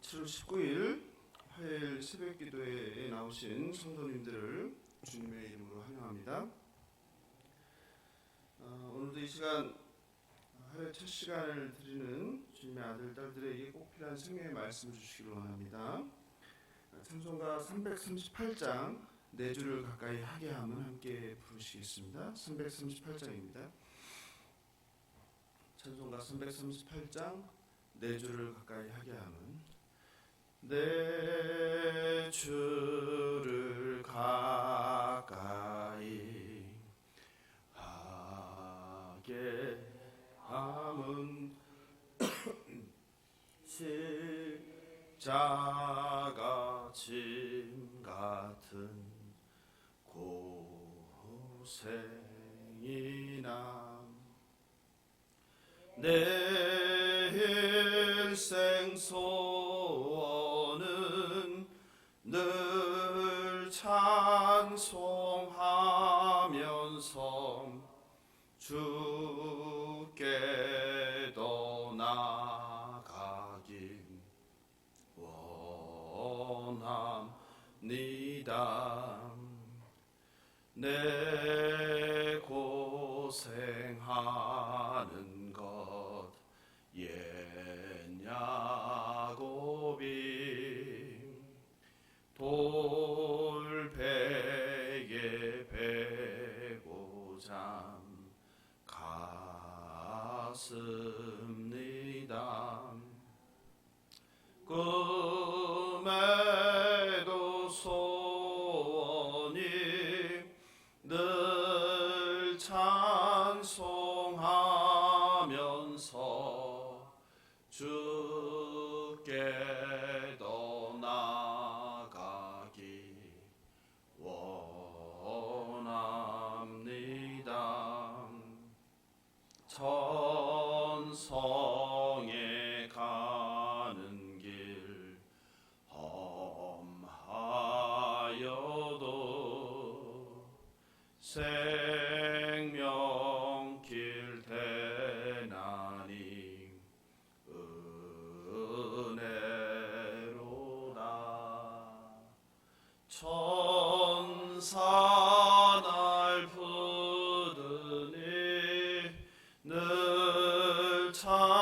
7월 19일 화요일 새벽 기도회에 나오신 성도님들을 주님의 이름으로 환영합니다. 어, 오늘도 이 시간 화요일 첫 시간을 드리는 주님의 아들 딸들에게 꼭 필요한 생명의 말씀을 주시기를 원합니다. 찬송가 338장 네 줄을 가까이 하게 함은 함께 부르시겠습니다. 338장입니다. 찬송가 338장 네 줄을 가까이 하게 함은 네 줄을 가까이 하게 함은 십자가 짐 같은 고생이나 내 일생 소 찬송하면서 주께 더 나가길 원합니다. 내 고생하는 것 옛야곱이 돌 갔습니다. 꿈 늘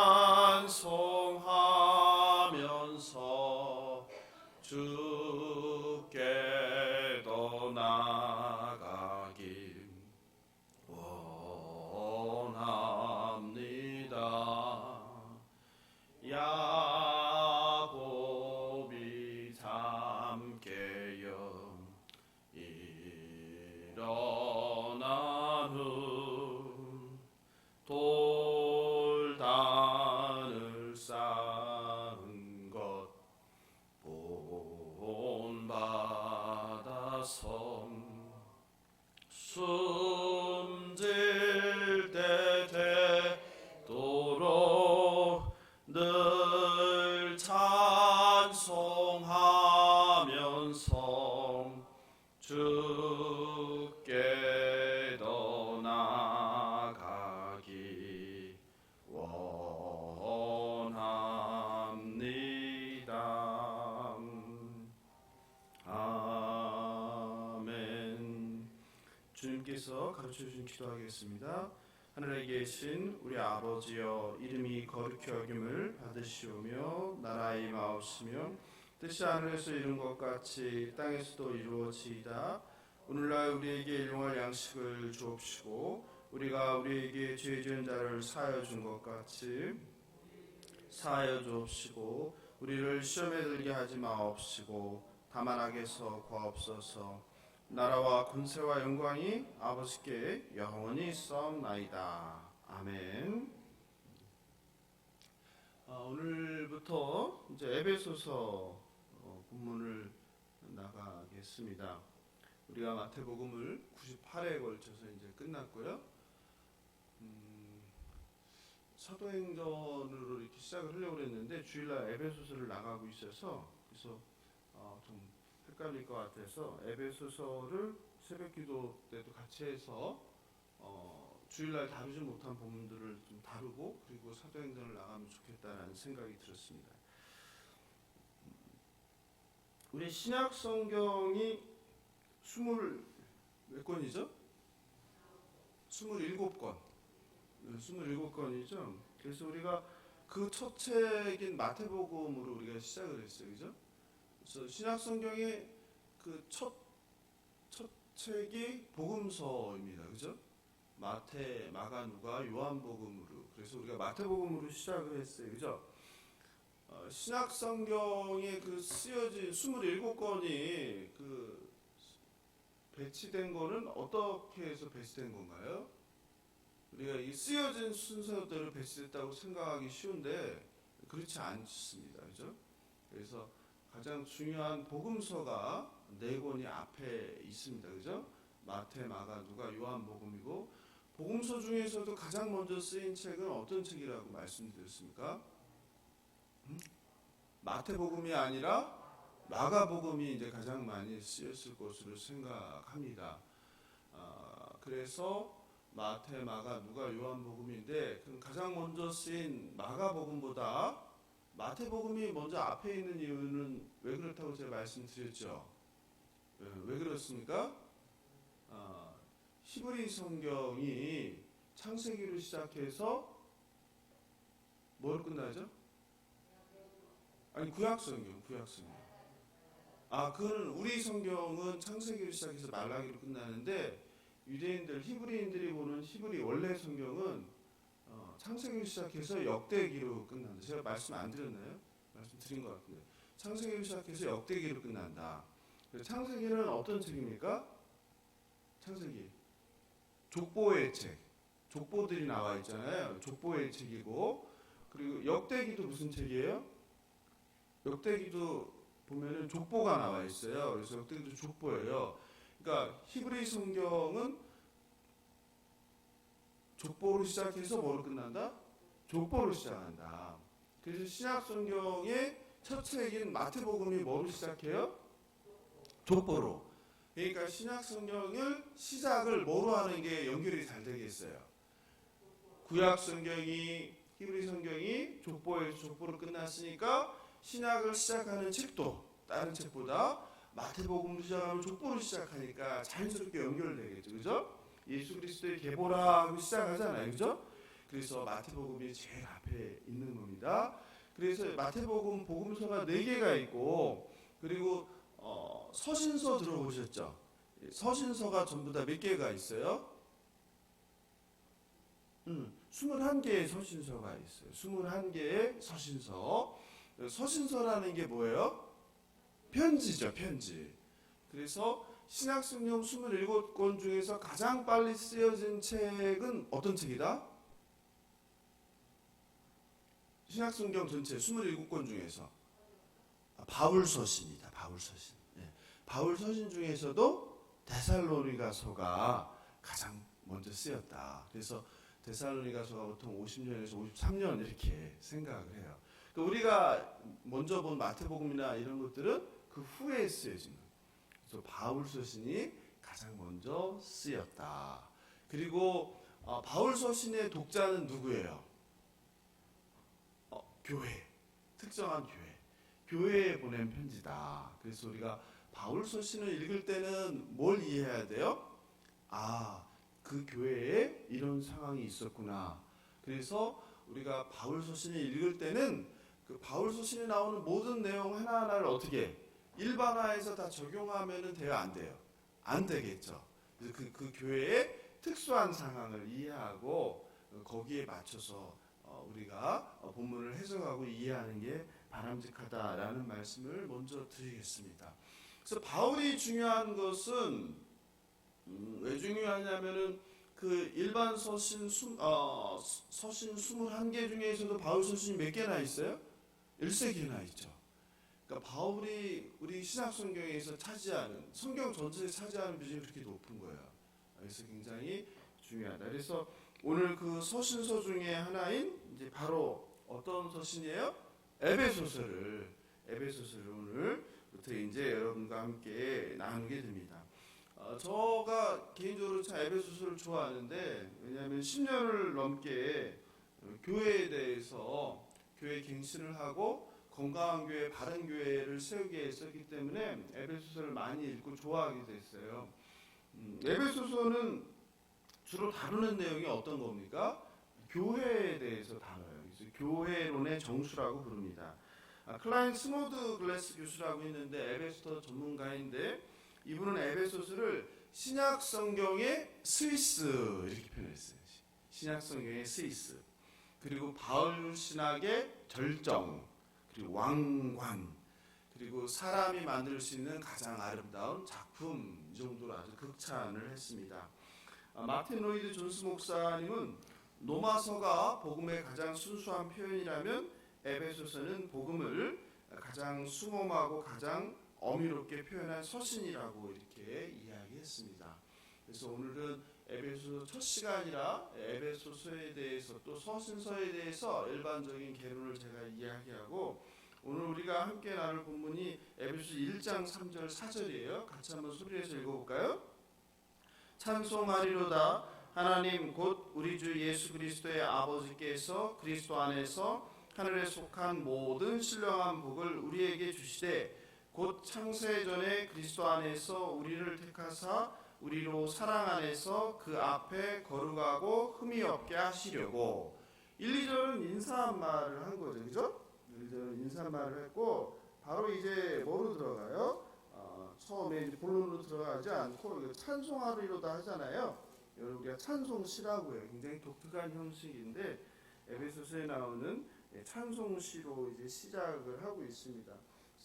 주께 더 나가기 원합니다. 기도하겠습니다. 하늘에 계신 우리 아버지여 이름이 거룩히 여김을 받으시오며 나라의 마옵시며 뜻이 하늘에서 이룬 것 같이 땅에서도 이루어지이다. 오늘날 우리에게 일용할 양식을 주옵시고 우리가 우리에게 죄 지은 자를 사하여 준 것 같이 사하여 주옵시고 우리를 시험에 들게 하지 마옵시고 다만 악에서 구하옵소서. 나라와 군세와 영광이 아버지께 영원히 있사옵나이다. 아멘. 아, 오늘부터 이제 에베소서 나가겠습니다 우리가 마태복음을 98회에 걸쳐서 이제 끝났고요 음, 사도행전으로 이렇게 시작을 하려고 했는데 주일날 에베소서를 나가고 있어서 그래서 어, 좀 헷갈릴 것 같아서 에베소서를 새벽기도 때도 같이 해서 어, 주일날 다루지 못한 본문들을 좀 다루고 그리고 사도행전을 나가면 좋겠다라는 생각이 들었습니다. 우리 신약 성경이 스물 몇 권이죠? 스물일곱 권. 네, 스물일곱 권이죠. 그래서 우리가 그 첫 책인 마태복음으로 우리가 시작을 했어요, 그죠? 그래서 신약 성경의 그첫 첫 책이 복음서입니다, 그죠? 마태, 마가, 누가, 요한복음으로. 그래서 우리가 마태복음으로 시작을 했어요, 그죠? 어, 신약 성경에 그 쓰여진 27권이 그 배치된 거는 어떻게 해서 배치된 건가요? 우리가 이 쓰여진 순서대로 배치됐다고 생각하기 쉬운데 그렇지 않습니다. 그죠? 그래서 가장 중요한 복음서가 네 권이 앞에 있습니다. 그죠? 마태, 마가, 누가, 요한복음이고 복음서 중에서도 가장 먼저 쓰인 책은 어떤 책이라고 말씀드렸습니까? 마태복음이 아니라 마가복음이 이제 가장 많이 쓰였을 것으로 생각합니다. 아, 그래서 마태, 마가, 누가, 요한복음인데 그 가장 먼저 쓰인 마가복음보다 마태복음이 먼저 앞에 있는 이유는 왜 그렇다고 제가 말씀드렸죠. 예, 왜 그렇습니까? 아, 히브리 성경이 창세기로 시작해서 뭘 끝나죠? 아니 구약 성경, 구약 성경. 아, 그거는 우리 성경은 창세기로 시작해서 말라기로 끝나는데 유대인들, 히브리인들이 보는 히브리 원래 성경은 어, 창세기로 시작해서 역대기로 끝난다. 제가 말씀 안 드렸나요? 말씀 드린 것 같은데 창세기로 시작해서 역대기로 끝난다. 창세기는 어떤 책입니까? 창세기 족보의 책, 족보들이 나와 있잖아요. 족보의 책이고 그리고 역대기도 무슨 책이에요? 역대기도 보면은 족보가 나와 있어요. 그래서 역대기도 족보예요. 그러니까 히브리 성경은 족보로 시작해서 뭐로 끝난다? 족보로 시작한다. 그래서 신약 성경의 첫 책인 마태복음이 뭐로 시작해요? 족보로. 그러니까 신약 성경을 시작을 뭐로 하는 게 연결이 잘 되겠어요. 구약 성경이 히브리 성경이 족보에서 족보로 끝났으니까 신약을 시작하는 책도 다른 책보다 마태복음으로 시작하면 족보로 시작하니까 자연스럽게 연결되겠죠. 그죠? 예수 그리스도의 계보라고 시작하잖아요. 그죠? 그래서 마태복음이 제일 앞에 있는 겁니다. 그래서 마태복음 복음서가 네 개가 있고 그리고 어, 서신서 들어보셨죠? 서신서가 전부 다 몇 개가 있어요? 음, 21개의 서신서가 있어요. 21개의 서신서. 서신서라는 게 뭐예요? 편지죠, 편지. 그래서 신약성경 27권 중에서 가장 빨리 쓰여진 책은 어떤 책이다? 신약성경 전체 27권 중에서 아, 바울서신이다. 바울서신. 예. 바울서신 중에서도 데살로니가서가 가장 먼저 쓰였다. 그래서 데살로니가서가 보통 50년에서 53년 이렇게 생각을 해요. 그러니까 우리가 먼저 본 마태복음이나 이런 것들은 그 후에 쓰여진. 그래서 바울 서신이 가장 먼저 쓰였다. 그리고 어, 바울 서신의 독자는 누구예요? 어, 교회. 특정한 교회. 교회에 보낸 편지다. 그래서 우리가 바울 서신을 읽을 때는 뭘 이해해야 돼요? 아, 그 교회에 이런 상황이 있었구나. 그래서 우리가 바울 서신을 읽을 때는 그 바울서신에 나오는 모든 내용 하나하나를 어떻게 일반화해서 다 적용하면은 돼요, 안 돼요? 안 되겠죠. 그래서 그, 그 교회의 특수한 상황을 이해하고 거기에 맞춰서 어, 우리가 어, 본문을 해석하고 이해하는 게 바람직하다라는 말씀을 먼저 드리겠습니다. 그래서 바울이 중요한 것은 음, 왜 중요하냐면은 그 일반 서신 수, 어, 서신 21개 중에서도 바울 서신이 몇 개나 있어요? 1세개나 있죠. 그러니까 바울이 우리 신약 성경에서 차지하는 성경 전체에 차지하는 비중이 그렇게 높은 거예요. 그래서 굉장히 중요하다. 그래서 오늘 그 서신서 중에 하나인 이제 바로 어떤 서신이에요? 에베소서를 에베소서를 오늘부터 이제 여러분과 함께 나누게 됩니다. 어, 저가 개인적으로 참 에베소서를 좋아하는데 왜냐하면 10년을 넘게 교회에 대해서 교회 갱신을 하고 건강한 교회, 바른 교회를 세우기 위해서기 때문에 에베소서를 많이 읽고 좋아하게 됐어요. 음, 에베소서는 주로 다루는 내용이 어떤 겁니까? 교회에 대해서 다뤄요. 그래서 교회론의 정수라고 부릅니다. 아, 클라인 스모드 글래스 교수라고 있는데 에베소서 전문가인데 이분은 에베소서를 신약 성경의 스위스 이렇게 표현했어요. 신약 성경의 스위스. 그리고 바울 신학의 절정. 그리고 왕관. 그리고 사람이 만들 수 있는 가장 아름다운 작품 이 정도로 아주 극찬을 했습니다. 아, 마틴 로이드 존스 목사님은 노마서가 복음의 가장 순수한 표현이라면 에베소서는 복음을 가장 수험하고 가장 어미롭게 표현한 서신이라고 이렇게 이야기했습니다. 그래서 오늘은 에베소서 첫 시간이라 에베소서에 대해서 또 서신서에 대해서 일반적인 개론을 제가 이야기하고 오늘 우리가 함께 나눌 본문이 에베소서 1장 3절 4절이에요. 같이 한번 소리내서 읽어볼까요? 찬송하리로다 하나님 곧 우리 주 예수 그리스도의 아버지께서 그리스도 안에서 하늘에 속한 모든 신령한 복을 우리에게 주시되 곧 창세 전에 그리스도 안에서 우리를 택하사 우리로 사랑 안에서 그 앞에 거룩하고 흠이 없게 하시려고 1, 2절은 인사한 말을 한 거죠. 그죠? 1, 2절은 인사한 말을 했고 바로 이제 뭐로 들어가요? 어, 처음에 이제 본론으로 들어가지 않고 찬송하리로다 하잖아요. 여러분 우리가 찬송시라고 해요. 굉장히 독특한 형식인데 에베소서에 나오는 예, 찬송시로 이제 시작을 하고 있습니다.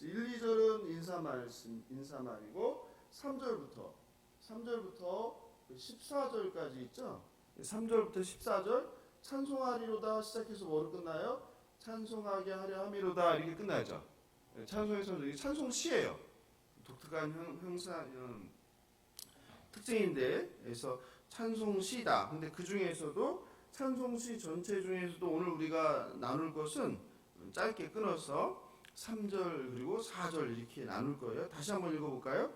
1, 2절은 인사 말씀, 인사 말이고 3절부터 3절부터 14절까지 있죠. 3절부터 14절 찬송하리로다 시작해서 뭐로 끝나요? 찬송하게 하려 함이로다 이렇게 끝나죠. 예, 찬송에서 이게 찬송 시예요. 독특한 형, 형사 음, 특징인데 그래서 찬송 시다. 근데 그 중에서도 찬송 시 전체 중에서도 오늘 우리가 나눌 것은 짧게 끊어서 3절 그리고 4절 이렇게 나눌 거예요. 다시 한번 읽어볼까요?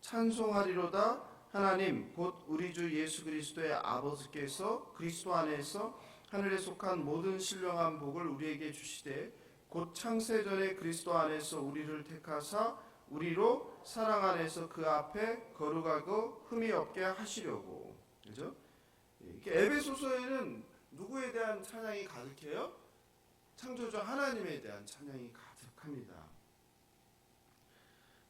찬송하리로다 하나님 곧 우리 주 예수 그리스도의 아버지께서 그리스도 안에서 하늘에 속한 모든 신령한 복을 우리에게 주시되 곧 창세 전에 그리스도 안에서 우리를 택하사 우리로 사랑 안에서 그 앞에 거룩하고 흠이 없게 하시려고 그죠? 에베소서에는 누구에 대한 찬양이 가득해요? 창조주 하나님에 대한 찬양이 가득합니다.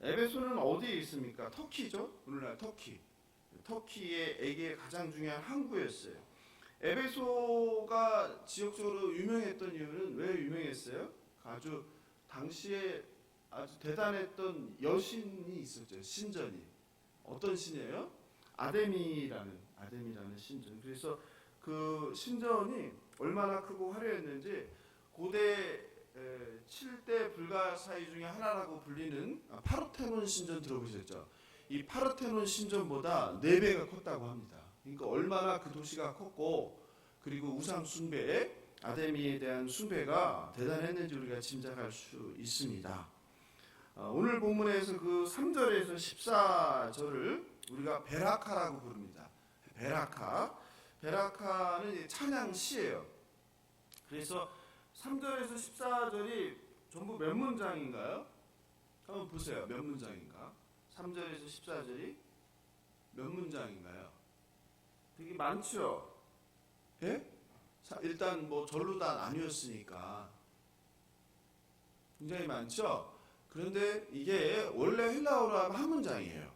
에베소는 어디에 있습니까? 터키죠. 오늘날 터키. 터키의 에게 가장 중요한 항구였어요. 에베소가 지역적으로 유명했던 이유는 왜 유명했어요? 아주 당시에 아주 대단했던 여신이 있었죠. 신전이. 어떤 신이에요? 아데미라는 아데미라는 신전. 그래서 그 신전이 얼마나 크고 화려했는지 고대 7대 불가사의 중에 하나라고 불리는 아, 파르테논 신전 들어보셨죠? 이 파르테논 신전보다 4배가 컸다고 합니다. 그러니까 얼마나 그 도시가 컸고 그리고 우상 숭배, 아데미에 대한 숭배가 대단했는지 우리가 짐작할 수 있습니다. 어, 오늘 본문에서 그 3절에서 14절을 우리가 베라카라고 부릅니다. 베라카. 베라카는 찬양시예요. 그래서 3절에서 14절이 전부 몇 문장인가요? 한번 보세요. 몇 문장인가? 3절에서 14절이 몇 문장인가요? 되게 많죠? 예? 자, 일단 뭐 절로 다 나뉘었으니까 굉장히 많죠? 그런데 이게 원래 헬라어로 하면 한 문장이에요.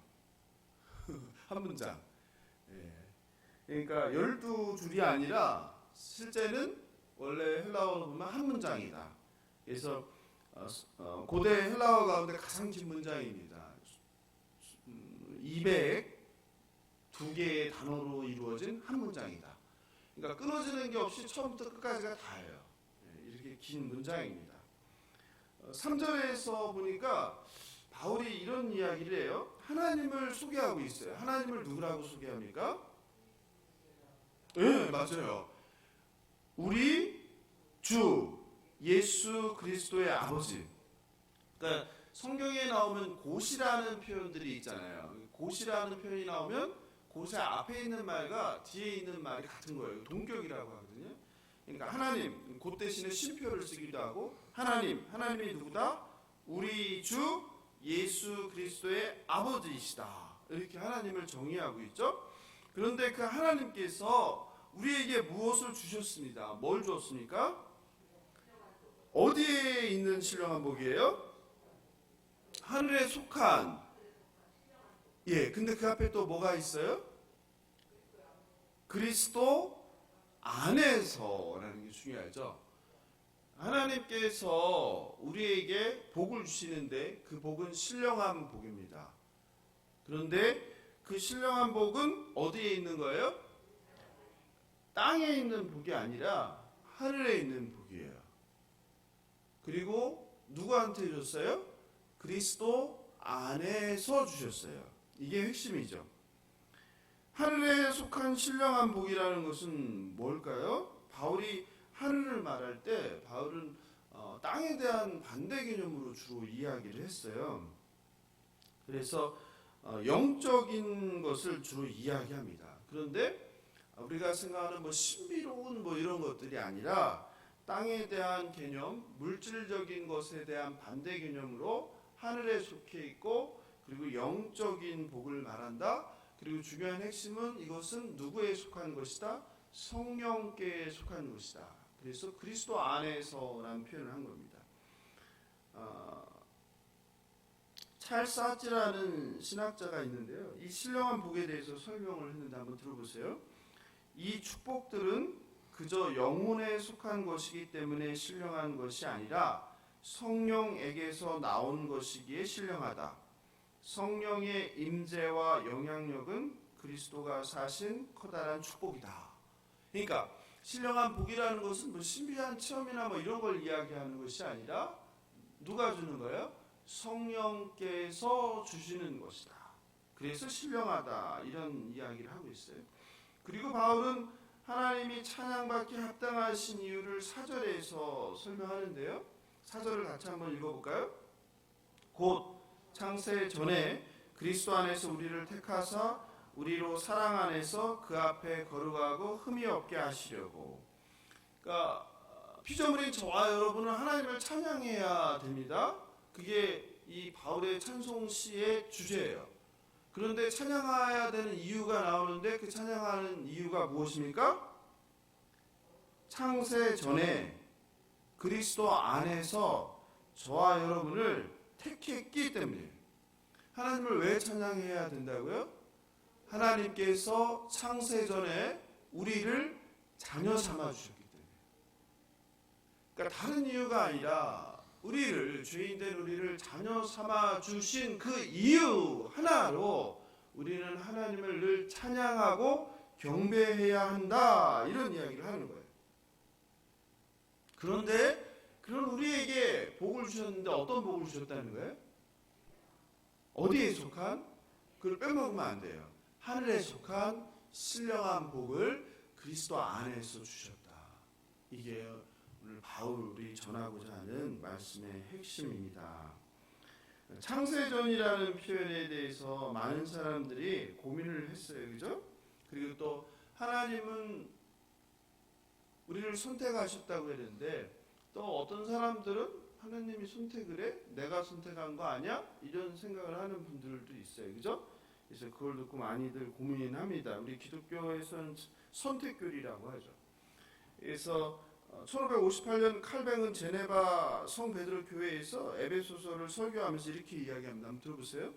한 문장. 예. 그러니까 12줄이 아니라 실제는 원래 헬라어로 보면 한 문장이다. 그래서 어, 어, 고대 헬라어 가운데 가장 긴 문장입니다. 음, 202개의 단어로 이루어진 한 문장이다. 그러니까 끊어지는 게 없이 처음부터 끝까지가 다예요. 예, 이렇게 긴 문장입니다. 어, 3절에서 보니까 바울이 이런 이야기를 해요. 하나님을 소개하고 있어요. 하나님을 누구라고 소개합니까? 예, 네, 맞아요. 우리 주 예수 그리스도의 아버지. 그러니까 성경에 나오면 곧이라는 표현들이 있잖아요. 곧이라는 표현이 나오면 곧의 앞에 있는 말과 뒤에 있는 말이 같은 거예요. 동격이라고 하거든요. 그러니까 하나님 곧 대신에 쉼표를 쓰기도 하고 하나님, 하나님이 누구다? 우리 주 예수 그리스도의 아버지이시다. 이렇게 하나님을 정의하고 있죠. 그런데 그 하나님께서 우리에게 무엇을 주셨습니다. 뭘 주었습니까? 어디에 있는 신령 한 복이에요? 하늘에 속한 예, 근데 그 앞에 또 뭐가 있어요? 그리스도 안에서라는 게 중요하죠. 하나님께서 우리에게 복을 주시는데 그 복은 신령한 복입니다. 그런데 그 신령한 복은 어디에 있는 거예요? 땅에 있는 복이 아니라 하늘에 있는 복이에요. 그리고 누구한테 줬어요? 그리스도 안에서 주셨어요. 이게 핵심이죠. 하늘에 속한 신령한 복이라는 것은 뭘까요? 바울이 하늘을 말할 때 바울은 어, 땅에 대한 반대 개념으로 주로 이야기를 했어요. 그래서 어, 영적인 것을 주로 이야기합니다. 그런데 우리가 생각하는 뭐 신비로운 뭐 이런 것들이 아니라 땅에 대한 개념, 물질적인 것에 대한 반대 개념으로 하늘에 속해 있고 그리고 영적인 복을 말한다. 그리고 중요한 핵심은 이것은 누구에 속한 것이다? 성령께에 속한 것이다. 그래서 그리스도 안에서라는 표현을 한 겁니다. 어, 찰사지라는 신학자가 있는데요. 이 신령한 복에 대해서 설명을 했는데 한번 들어보세요. 이 축복들은 그저 영혼에 속한 것이기 때문에 신령한 것이 아니라 성령에게서 나온 것이기에 신령하다. 성령의 임재와 영향력은 그리스도가 사신 커다란 축복이다. 그러니까 신령한 복이라는 것은 뭐 신비한 체험이나 뭐 이런 걸 이야기하는 것이 아니라 누가 주는 거예요? 성령께서 주시는 것이다. 그래서 신령하다 이런 이야기를 하고 있어요. 그리고 바울은 하나님이 찬양받기 합당하신 이유를 사절에서 설명하는데요. 사절을 같이 한번 읽어볼까요? 곧 창세 전에 그리스도 안에서 우리를 택하사 우리로 사랑 안에서 그 앞에 거룩하고 흠이 없게 하시려고. 그러니까 피조물인 저와 여러분은 하나님을 찬양해야 됩니다. 그게 이 바울의 찬송 시의 주제예요. 그런데 찬양해야 되는 이유가 나오는데 그 찬양하는 이유가 무엇입니까? 창세 전에 그리스도 안에서 저와 여러분을 택했기 때문에 하나님을 왜 찬양해야 된다고요? 하나님께서 창세 전에 우리를 자녀 삼아 주셨기 때문에. 그러니까 다른 이유가 아니라 우리를 죄인된 우리를 자녀 삼아 주신 그 이유 하나로 우리는 하나님을 늘 찬양하고 경배해야 한다 이런 이야기를 하는 거예요. 그런데 그런 우리에게 복을 주셨는데 어떤 복을 주셨다는 거예요? 어디에 속한? 그걸 빼먹으면 안 돼요. 하늘에 속한 신령한 복을 그리스도 안에서 주셨다. 이게 오늘 바울이 전하고자 하는 말씀의 핵심입니다. 창세전이라는 표현에 대해서 많은 사람들이 고민을 했어요. 그죠? 그리고 또 하나님은 우리를 선택하셨다고 했는데 또 어떤 사람들은 하나님이 선택을 해? 내가 선택한 거 아니야? 이런 생각을 하는 분들도 있어요. 그죠? 그래서 그걸 듣고 많이들 고민합니다. 우리 기독교에서는 선택교리라고 하죠. 그래서 1558년 칼뱅은 제네바 성 베드로 교회에서 에베소서를 설교하면서 이렇게 이야기합니다. 한번 들어보세요.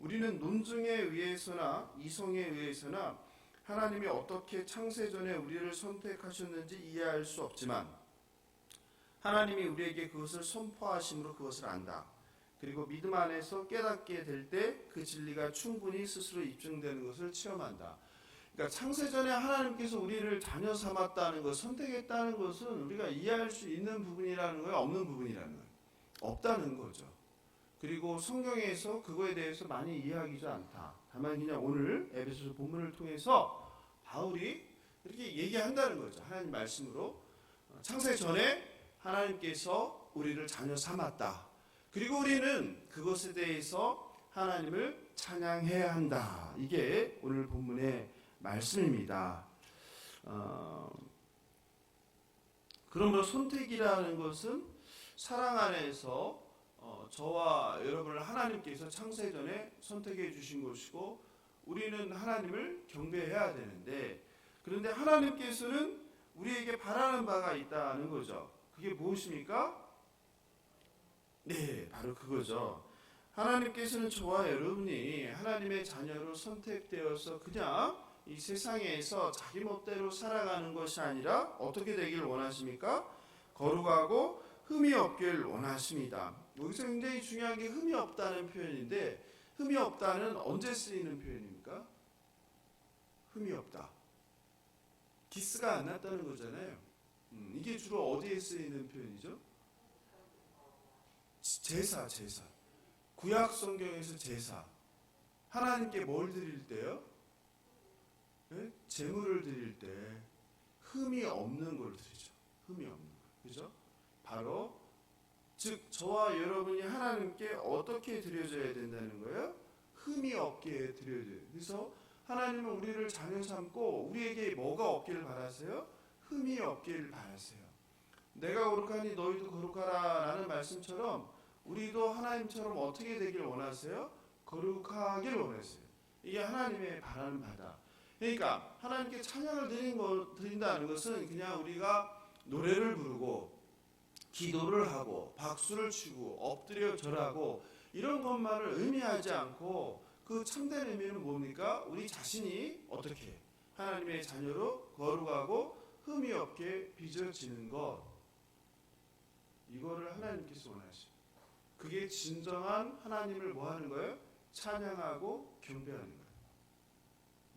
우리는 논증에 의해서나 이성에 의해서나 하나님이 어떻게 창세 전에 우리를 선택하셨는지 이해할 수 없지만 하나님이 우리에게 그것을 선포하심으로 그것을 안다. 그리고 믿음 안에서 깨닫게 될 때 그 진리가 충분히 스스로 입증되는 것을 체험한다. 그러니까 창세전에 하나님께서 우리를 자녀 삼았다는 것, 선택했다는 것은 우리가 이해할 수 있는 부분이라는 거예요, 없는 부분이라는 거예요. 없다는 거죠. 그리고 성경에서 그거에 대해서 많이 이해하기도 않다. 다만 그냥 오늘 에베소서 본문을 통해서 바울이 이렇게 얘기한다는 거죠. 하나님 말씀으로 창세 전에 하나님께서 우리를 자녀 삼았다. 그리고 우리는 그것에 대해서 하나님을 찬양해야 한다. 이게 오늘 본문의 말씀입니다. 어, 그러므로 선택이라는 것은 사랑 안에서 어, 저와 여러분을 하나님께서 창세 전에 선택해 주신 것이고 우리는 하나님을 경배해야 되는데 그런데 하나님께서는 우리에게 바라는 바가 있다는 거죠. 그게 무엇입니까? 네, 바로 그거죠. 하나님께서는 저와 여러분이 하나님의 자녀로 선택되어서 그냥 이 세상에서 자기 멋대로 살아가는 것이 아니라 어떻게 되길 원하십니까? 거룩하고 흠이 없길 원하십니다. 여기서 굉장히 중요한 게 흠이 없다는 표현인데 흠이 없다는 언제 쓰이는 표현입니까? 흠이 없다. 기스가 안 났다는 거잖아요. 음, 이게 주로 어디에 쓰이는 표현이죠? 지- 제사, 제사. 구약 성경에서 제사. 하나님께 뭘 드릴 때요? 네? 제물을 드릴 때 흠이 없는 걸 드리죠. 흠이 없는 거. 그죠? 바로 즉 저와 여러분이 하나님께 어떻게 드려져야 된다는 거예요? 흠이 없게 드려져요. 그래서 하나님은 우리를 자녀 삼고 우리에게 뭐가 없기를 바라세요? 흠이 없기를 바라세요. 내가 거룩하니 너희도 거룩하라 라는 말씀처럼 우리도 하나님처럼 어떻게 되길 원하세요? 거룩하길 원하세요. 이게 하나님의 바라는 바다. 그러니까 하나님께 찬양을 드린 거, 드린다는 것은 그냥 우리가 노래를 부르고 기도를 하고 박수를 치고 엎드려 절하고 이런 것만을 의미하지 않고 그 참된 의미는 뭡니까? 우리 자신이 어떻게 하나님의 자녀로 거룩하고 흠이 없게 빚어지는 것 이거를 하나님께서 원하시죠. 그게 진정한 하나님을 뭐 하는 거예요? 찬양하고 경배하는.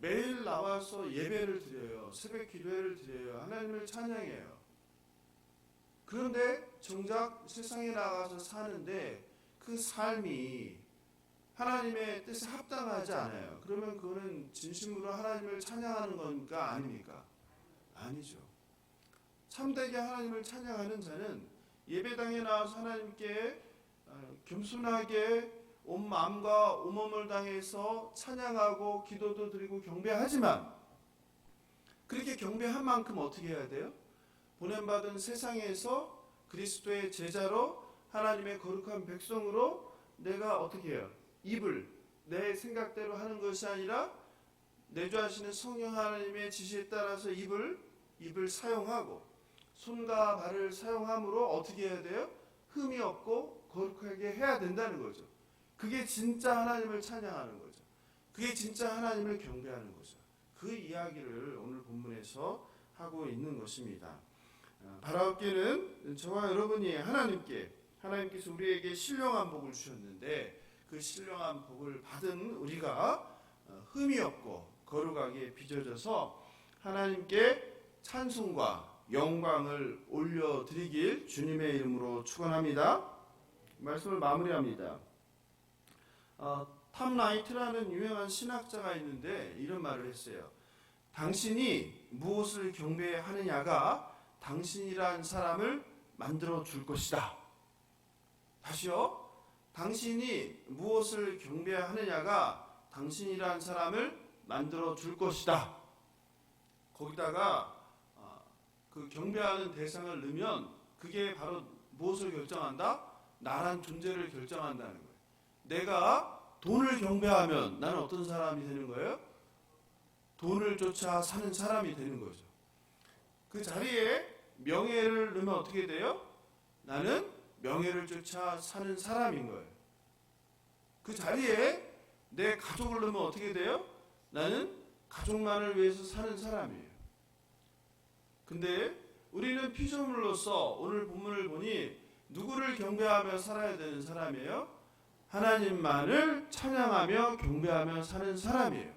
매일 나와서 예배를 드려요. 새벽 기도회를 드려요. 하나님을 찬양해요. 그런데 정작 세상에 나가서 사는데 그 삶이 하나님의 뜻에 합당하지 않아요. 그러면 그거는 진심으로 하나님을 찬양하는 겁니까? 아닙니까? 아니죠. 참되게 하나님을 찬양하는 자는 예배당에 나와서 하나님께 어, 겸손하게 온 마음과 온 몸을 당해서 찬양하고 기도도 드리고 경배하지만 그렇게 경배한 만큼 어떻게 해야 돼요? 보냄받은 세상에서 그리스도의 제자로 하나님의 거룩한 백성으로 내가 어떻게 해요? 입을 내 생각대로 하는 것이 아니라 내주하시는 성령 하나님의 지시에 따라서 입을 입을 사용하고 손과 발을 사용함으로 어떻게 해야 돼요? 흠이 없고 거룩하게 해야 된다는 거죠. 그게 진짜 하나님을 찬양하는 거죠. 그게 진짜 하나님을 경배하는 거죠. 그 이야기를 오늘 본문에서 하고 있는 것입니다. 어, 바라옵기는 저와 여러분이 하나님께 하나님께서 우리에게 신령한 복을 주셨는데 그 신령한 복을 받은 우리가 어, 흠이 없고 거룩하게 빚어져서 하나님께 찬송과 영광을 올려드리길 주님의 이름으로 축원합니다. 말씀을 마무리합니다. 어, 탐 라이트라는 유명한 신학자가 있는데 이런 말을 했어요. 당신이 무엇을 경배하느냐가 당신이란 사람을 만들어 줄 것이다. 다시요. 당신이 무엇을 경배하느냐가 당신이란 사람을 만들어 줄 것이다. 거기다가 아, 그 경배하는 대상을 넣으면 그게 바로 무엇을 결정한다? 나란 존재를 결정한다는 거예요. 내가 돈을 경배하면 나는 어떤 사람이 되는 거예요? 돈을 쫓아 사는 사람이 되는 거죠. 그 자리에 명예를 넣으면 어떻게 돼요? 나는 명예를 쫓아 사는 사람인 거예요. 그 자리에 내 가족을 넣으면 어떻게 돼요? 나는 가족만을 위해서 사는 사람이에요. 근데 우리는 피조물로서 오늘 본문을 보니 누구를 경배하며 살아야 되는 사람이에요? 하나님만을 찬양하며 경배하며 사는 사람이에요.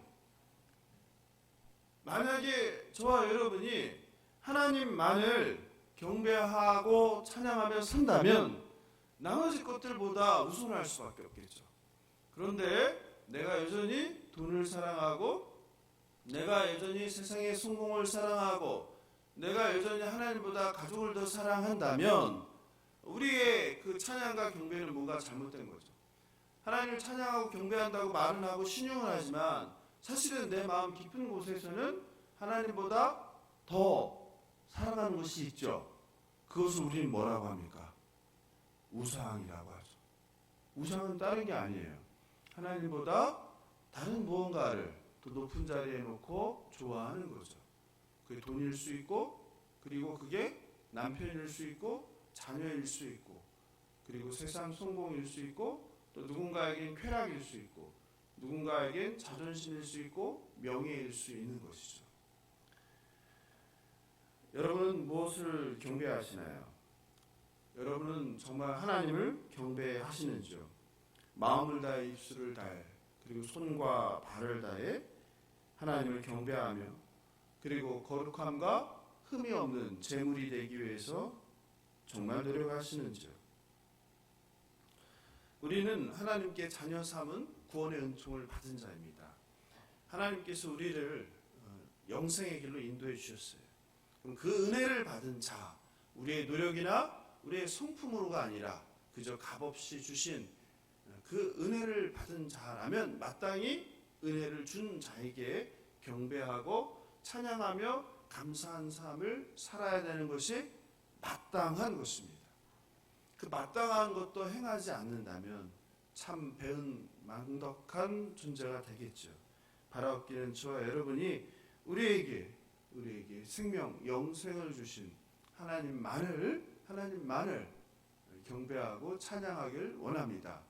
만약에 저와 여러분이 하나님만을 경배하고 찬양하며 산다면 나머지 것들보다 우선할 수밖에 없겠죠. 그런데 내가 여전히 돈을 사랑하고 내가 여전히 세상의 성공을 사랑하고 내가 여전히 하나님보다 가족을 더 사랑한다면 우리의 그 찬양과 경배는 뭔가 잘못된 거죠. 하나님을 찬양하고 경배한다고 말은 하고 신용을 하지만 사실은 내 마음 깊은 곳에서는 하나님보다 더 사랑하는 것이 있죠. 그것을 우리는 뭐라고 합니까? 우상이라고 하죠. 우상은 다른 게 아니에요. 하나님보다 다른 무언가를 더 높은 자리에 놓고 좋아하는 거죠. 그게 돈일 수 있고 그리고 그게 남편일 수 있고 자녀일 수 있고 그리고 세상 성공일 수 있고 또 누군가에겐 쾌락일 수 있고 누군가에겐 자존심일 수 있고 명예일 수 있는 것이죠. 여러분은 무엇을 경배하시나요? 여러분은 정말 하나님을 경배하시는지요? 마음을 다해 입술을 다해 그리고 손과 발을 다해 하나님을 경배하며 그리고 거룩함과 흠이 없는 재물이 되기 위해서 정말 노력하시는지요? 우리는 하나님께 자녀 삼은 구원의 은총을 받은 자입니다. 하나님께서 우리를 어, 영생의 길로 인도해 주셨어요. 그럼 그 은혜를 받은 자, 우리의 노력이나 우리의 성품으로가 아니라 그저 값없이 주신 그 은혜를 받은 자라면 마땅히 은혜를 준 자에게 경배하고 찬양하며 감사한 삶을 살아야 되는 것이 마땅한 것입니다. 그 마땅한 것도 행하지 않는다면 참 배은 망덕한 존재가 되겠죠. 바라옵기는 저와 여러분이 우리에게 우리에게 생명 영생을 주신 하나님만을 하나님만을 경배하고 찬양하길 원합니다.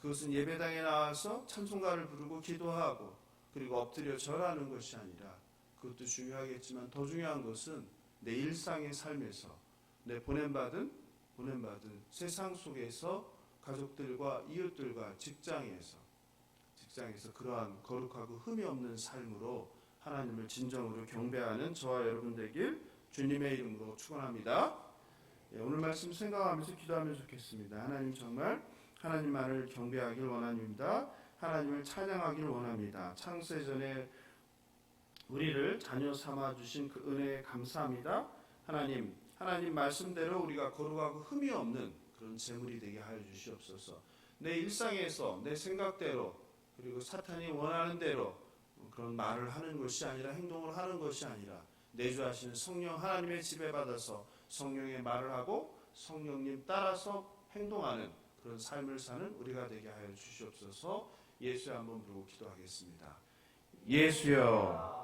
그것은 예배당에 나와서 찬송가를 부르고 기도하고 그리고 엎드려 절하는 것이 아니라 그것도 중요하겠지만 더 중요한 것은 내 일상의 삶에서 내 보냄받은 보냄받은 세상 속에서 가족들과 이웃들과 직장에서 직장에서 그러한 거룩하고 흠이 없는 삶으로 하나님을 진정으로 경배하는 저와 여러분 되길 주님의 이름으로 축원합니다. 예, 오늘 말씀 생각하면서 기도하면 좋겠습니다. 하나님 정말 하나님만을 경배하길 원합니다. 하나님을 찬양하길 원합니다. 창세 전에 우리를 자녀 삼아 주신 그 은혜에 감사합니다. 하나님, 하나님 말씀대로 우리가 거룩하고 흠이 없는 그런 재물이 되게 하여 주시옵소서. 내 일상에서 내 생각대로 그리고 사탄이 원하는 대로 그런 말을 하는 것이 아니라 행동을 하는 것이 아니라 내주하시는 성령 하나님의 지배받아서 성령의 말을 하고 성령님 따라서 행동하는 그런 삶을 사는 우리가 되게 하여 주시옵소서. 예수의 한번 부르고 기도하겠습니다. 예수여